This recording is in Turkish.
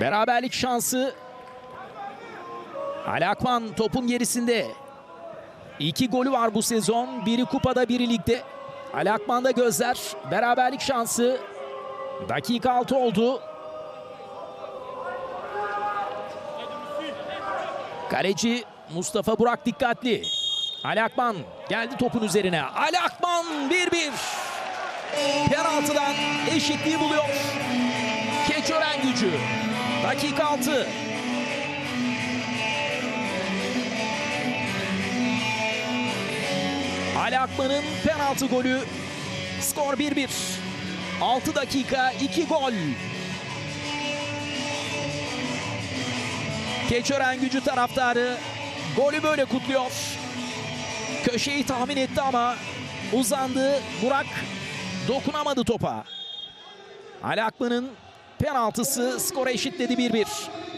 Beraberlik şansı. Ali Akman topun gerisinde. İki golü var bu sezon. Biri kupada biri ligde. Ali Akman'da gözler. Beraberlik şansı. Dakika 6 oldu. Kaleci Mustafa Burak dikkatli. Ali Akman geldi topun üzerine. Ali Akman 1-1. Penaltıdan eşitliği buluyor. Keçören gücü. Dakika 6. Ali Akman'ın penaltı golü. Skor 1-1. 6 dakika 2 gol. Keçören gücü taraftarı golü böyle kutluyor. Köşeyi tahmin etti ama uzandı. Burak dokunamadı topa. Ali Akman'ın penaltısı skora eşitledi 1-1.